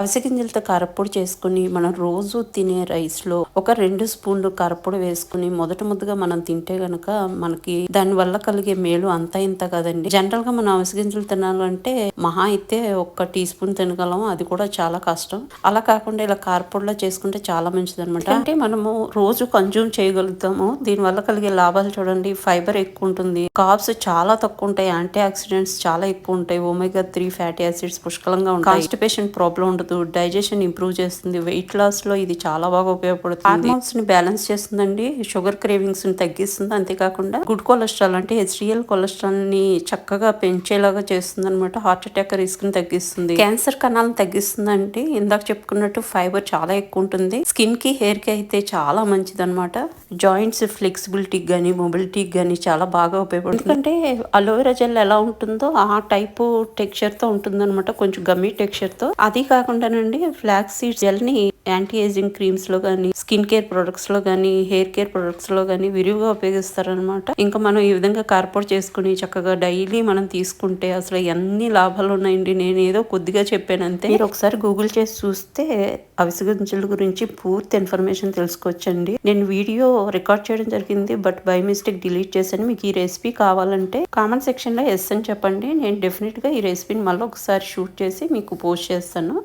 అవిసె గింజలతో కారపొడి చేసుకుని మనం రోజు తినే రైస్లో ఒక రెండు స్పూన్లు కారపొడి వేసుకుని మొదట ముద్దగా మనం తింటే గనక మనకి దాని వల్ల కలిగే మేలు అంతా ఇంత కదండి. జనరల్గా మనం అవిసె గింజలు తినాలంటే మహా అయితే ఒక్క టీ స్పూన్ తినగలం అది కూడా చాలా కష్టం. అలా కాకుండా ఇలా కారపొడిలా చేసుకుంటే చాలా మంచిది అనమాట అంటే మనము రోజు కన్జ్యూమ్ చేయగలుగుతాము. దీని వల్ల కలిగే లాభాలు చూడండి. ఫైబర్ ఎక్కువ ఉంటుంది. కాప్స్ చాలా తక్కువ ఉంటాయి. యాంటీ ఆక్సిడెంట్స్ చాలా ఎక్కువ ఉంటాయి. ఒమేగా త్రీ ఫ్యాటీ యాసిడ్స్ పుష్కలంగా ఉంటాయి. కాన్స్టిపేషన్ ప్రాబ్లం ఉండదు. డైజెషన్ ఇంప్రూవ్ చేస్తుంది వెయిట్ లాస్లో ఇది చాలా బాగా ఉపయోగపడుతుంది. హార్మోన్స్ని బ్యాలెన్స్ చేస్తుందండి షుగర్ క్రేవింగ్స్ని తగ్గిస్తుంది అంతేకాకుండా గుడ్ కొలెస్ట్రాల్ అంటే హెచ్డిఎల్ కొలెస్ట్రాల్ని చక్కగా పెంచేలాగా చేస్తుంది అనమాట హార్ట్ అటాక్ రిస్క్ని తగ్గిస్తుంది. క్యాన్సర్ కణాలను తగ్గిస్తుందండి ఇందాక చెప్పుకున్నట్టు ఫైబర్ చాలా ఎక్కువ ఉంటుంది. స్కిన్కి హెయిర్కి అయితే చాలా మంచిది అనమాట జాయింట్స్ ఫ్లెక్సిబిలిటీకి కానీ మొబిలిటీకి కానీ చాలా బాగా ఉపయోగపడుతుంది. ఎందుకంటే అలోవెరా జెల్ ఎలా ఉంటుందో ఆ టైపు టెక్స్చర్తో ఉంటుంది అనమాట కొంచెం గమ్మీ టెక్స్చర్తో. అది కాకుండానండి ఫ్లాక్స్ సీడ్ జెల్ని యాంటీ ఏజింగ్ క్రీమ్స్లో కానీ స్కిన్ కేర్ ప్రొడక్ట్స్లో కానీ హెయిర్ కేర్ ప్రొడక్ట్స్లో కానీ విరివిగా ఉపయోగిస్తారనమాట ఇంకా మనం ఈ విధంగా కార్పొరేట్ చేసుకుని చక్కగా డైలీ మనం తీసుకుంటే అసలు ఎన్ని లాభాలు ఉన్నాయండి. నేను ఏదో కొద్దిగా చెప్పాను అంతే మీరు ఒకసారి గూగుల్ చేసి చూస్తే అవిసె గింజల గురించి పూర్తి ఇన్ఫర్మేషన్ తెలుసుకోవచ్చండి. నేను వీడియో రికార్డ్ చేయడం జరిగింది బట్ బై మిస్టేక్ డిలీట్ చేశాను. మీకు ఈ రెసిపీ కావాలంటే కామెంట్ సెక్షన్లో ఎస్ అని చెప్పండి. నేను డెఫినెట్గా ఈ రెసిపీని మళ్ళీ ఒకసారి షూట్ చేసి మీకు పోస్ట్ చేస్తాను.